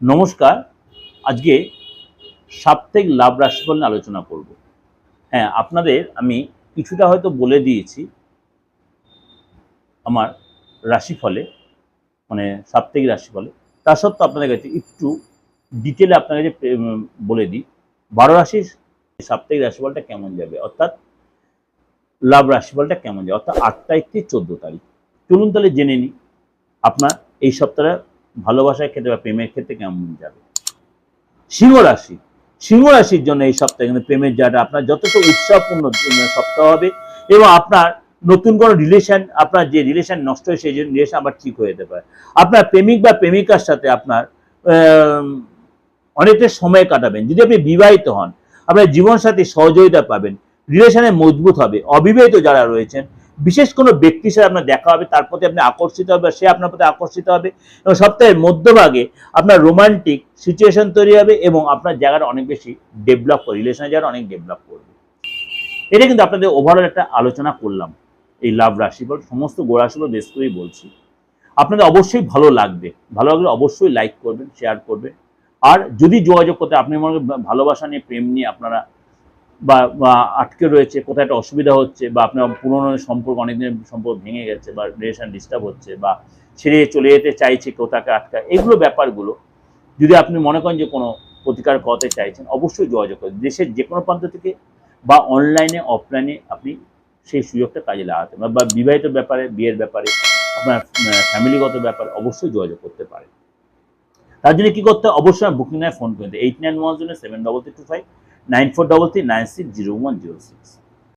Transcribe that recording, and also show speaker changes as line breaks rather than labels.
নমস্কার, আজকে সাপ্তাহিক লাভ রাশিফল নিয়ে আলোচনা করব। হ্যাঁ আপনাদের আমি কিছুটা হয়তো বলে দিয়েছি আমার রাশিফলে মানে সাপ্তাহিক রাশিফলে। তা সত্ত্বেও আপনাদের কাছে একটু ডিটেলে আপনার কাছে বলে দিই। বারো রাশির সাপ্তাহিক রাশিফলটা কেমন যাবে? অর্থাৎ লাভ রাশিফলটা কেমন যাবে? অর্থাৎ আট তারিখ থেকে চোদ্দ তারিখ। চলুন তাহলে জেনে নিই। আপনার এই সপ্তাহে ভালোবাসার ক্ষেত্রে বা প্রেমের ক্ষেত্রে কেমন যাবে? সিংহ রাশি। সিংহ রাশির জন্য এই সপ্তাহে কিন্তু প্রেমের জায়গাটা আপনার যথেষ্ট উৎসাহপূর্ণ সপ্তাহ হবে এবং আপনার নতুন কোনো রিলেশন আপনার যে রিলেশন নষ্ট হয় সেই জন্য রিলেশন আবার ঠিক হয়ে যেতে পারে। আপনার প্রেমিক বা প্রেমিকার সাথে আপনার অনেকটা সময় কাটাবেন। যদি আপনি বিবাহিত হন, আপনার জীবনসাথী সহযোগিতা পাবেন রিলেশনে মজবুত হবে। অবিবাহিত যারা রয়েছেন বিশেষ কোনো ব্যক্তির সাথে আপনার দেখা হবে, তার প্রতি আপনি আকর্ষিত হবে, সে আপনার প্রতি আকর্ষিত হবে, এবং সপ্তাহের মধ্যভাগে আপনার রোমান্টিক সিচুয়েশন তৈরি হবে এবং আপনার জায়গাটা অনেক বেশি ডেভেলপ করবে রিলেশনের জায়গাটা অনেক ডেভেলপ করবে। এটা কিন্তু আপনাদের ওভারঅল একটা আলোচনা করলাম, এই লাভ রাশিফল, সমস্ত গোড়াশিফল বেশ করেই বলছি। আপনাদের অবশ্যই ভালো লাগবে, ভালো লাগলে অবশ্যই লাইক করবেন শেয়ার করবেন। আর যদি যোগাযোগ করতে আপনি মনে ভালোবাসা নিয়ে, প্রেম নিয়ে আপনারা বা আটকে রয়েছে, কোথায় একটা অসুবিধা হচ্ছে বা আপনার পুরনো সম্পর্ক অনেকদিনের সম্পর্ক ভেঙে গেছে বা রিলেশন ডিস্টার্ব হচ্ছে বা ছেড়ে চলে যেতে চাইছে কেউ তাকে আটকায় এগুলো ব্যাপারগুলো যদি আপনি মনে করেন যে কোনো প্রতিকার করতে চাইছেন, অবশ্যই যোগাযোগ করেন। দেশের যে কোনো প্রান্ত থেকে বা অনলাইনে অফলাইনে আপনি সেই সুযোগটা কাজে লাগাতে পারেন বা বিবাহিত ব্যাপারে, বিয়ের ব্যাপারে, আপনার ফ্যামিলিগত ব্যাপারে অবশ্যই যোগাযোগ করতে পারেন। তার জন্য কী করতে? অবশ্যই বুকিং নেয় ফোন করতে eight nine one zero seven double three two five nine four double three nine six zero one zero six.